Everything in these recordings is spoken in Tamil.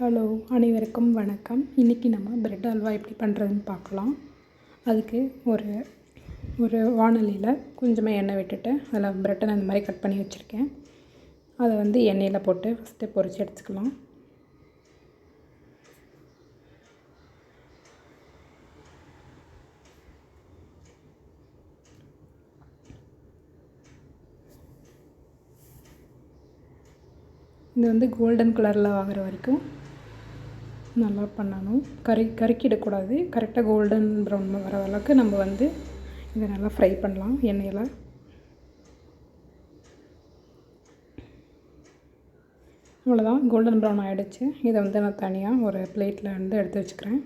ஹலோ அனைவருக்கும் வணக்கம். இன்றைக்கி நம்ம பிரெட் அல்வா எப்படி பண்ணுறதுன்னு பார்க்கலாம். அதுக்கு ஒரு ஒரு வானொலியில் கொஞ்சமாக எண்ணெய் விட்டுட்டு அதில் பிரெட்டை அந்த மாதிரி கட் பண்ணி வச்சுருக்கேன். அதை வந்து எண்ணெயில் போட்டு ஃபஸ்ட்டு பொரித்து எடுத்துக்கலாம். இது வந்து கோல்டன் கலரில் ஆகிற வரைக்கும் நல்லா பண்ணணும். கறி கருக்கிடக்கூடாது. கரெக்டாக கோல்டன் ப்ரௌன் வர அளவுக்கு நம்ம வந்து இதை நல்லா ஃப்ரை பண்ணலாம் எண்ணெயில். அவ்வளோதான் கோல்டன் ப்ரௌன் ஆகிடுச்சு இதை வந்து நான் தனியாக ஒரு பிளேட்டில் வந்து எடுத்து வச்சுக்கிறேன்.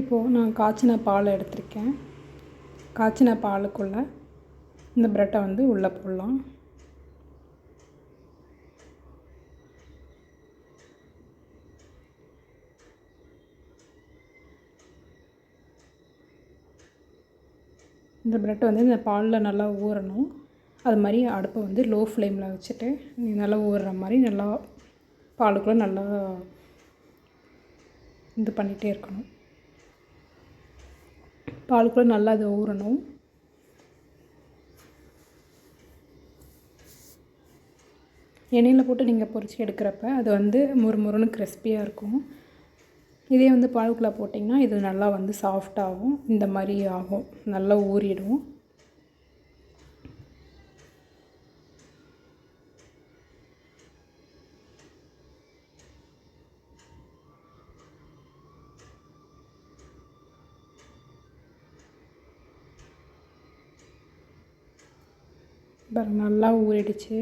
இப்போது நான் காய்ச்சின பால் எடுத்திருக்கேன். காய்ச்சின பாலுக்குள்ளே இந்த ப்ரெட்டை வந்து உள்ளே போடலாம். இந்த ப்ரெட்டை வந்து இந்த பாலில் நல்லா ஊறணும். அது மாதிரி அடுப்பை வந்து லோ ஃப்ளேமில் வச்சுட்டு நல்லா ஊறுற மாதிரி நல்லா பாலுக்குள்ளே நல்லா இது பண்ணிகிட்டே இருக்கணும். பாலுக்குள்ளே நல்லா அது ஊறணும். எண்ணெயில் போட்டு நீங்கள் பொரித்து எடுக்கிறப்ப அது வந்து முறுமுறுன்னு கிறிஸ்பியாக இருக்கும். இதே வந்து பாலுக்குள்ளே போட்டிங்கன்னா இது நல்லா வந்து சாஃப்டாகும் இந்த மாதிரி ஆகும். நல்லா ஊறிடும். பாருங்க நல்லா ஊறிடுச்சு.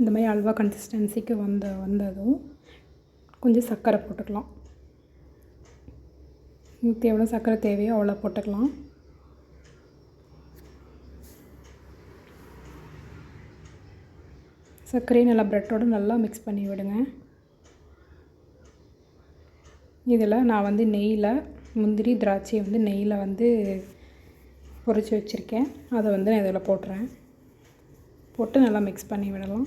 இந்த மாதிரி அல்வா கன்சிஸ்டன்சிக்கு வந்த வந்ததும் கொஞ்சம் சர்க்கரை போட்டுக்கலாம். உங்களுக்கு எவ்வளோ சர்க்கரை தேவையோ அவ்வளோ போட்டுக்கலாம். சர்க்கரையை நல்லா ப்ரெட்டோடு நல்லா மிக்ஸ் பண்ணி விடுங்க. இதில் நான் வந்து நெய்யில் முந்திரி திராட்சையை வந்து நெய்யில் வந்து பொரித்து வச்சுருக்கேன். அதை வந்து நான் இதில் போட்டுறேன். போட்டு நல்லா மிக்ஸ் பண்ணி விடலாம்.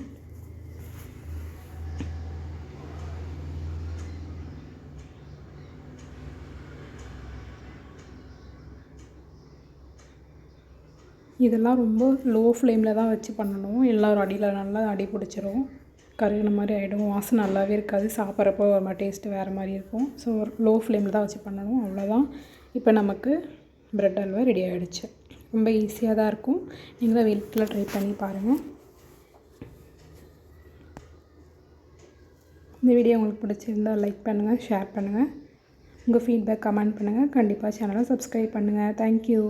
இதெல்லாம் ரொம்ப லோ ஃப்ளேமில் தான் வச்சு பண்ணணும். எல்லோரும் அடியில் நல்லா அடி பிடிச்சிரும். கருகின மாதிரி ஆகிடும் வாசனை நல்லாவே இருக்காது. சாப்பிட்றப்போ ஒரு மாதிரி டேஸ்ட்டு வேறு மாதிரி இருக்கும். ஸோ லோ ஃப்ளேமில் தான் வச்சு பண்ணணும். அவ்வளோதான் இப்போ நமக்கு ப்ரெட் அல்வா ரெடி ஆகிடுச்சு ரொம்ப ஈஸியாக தான் இருக்கும். நீங்களும் வீட்டில் ட்ரை பண்ணி பாருங்கள் இந்த வீடியோ உங்களுக்கு பிடிச்சிருந்தால் லைக் பண்ணுங்கள் ஷேர் பண்ணுங்கள் உங்கள் ஃபீட்பேக் கமெண்ட் பண்ணுங்கள் கண்டிப்பாக சேனலை சப்ஸ்கிரைப் பண்ணுங்கள் தேங்க்யூ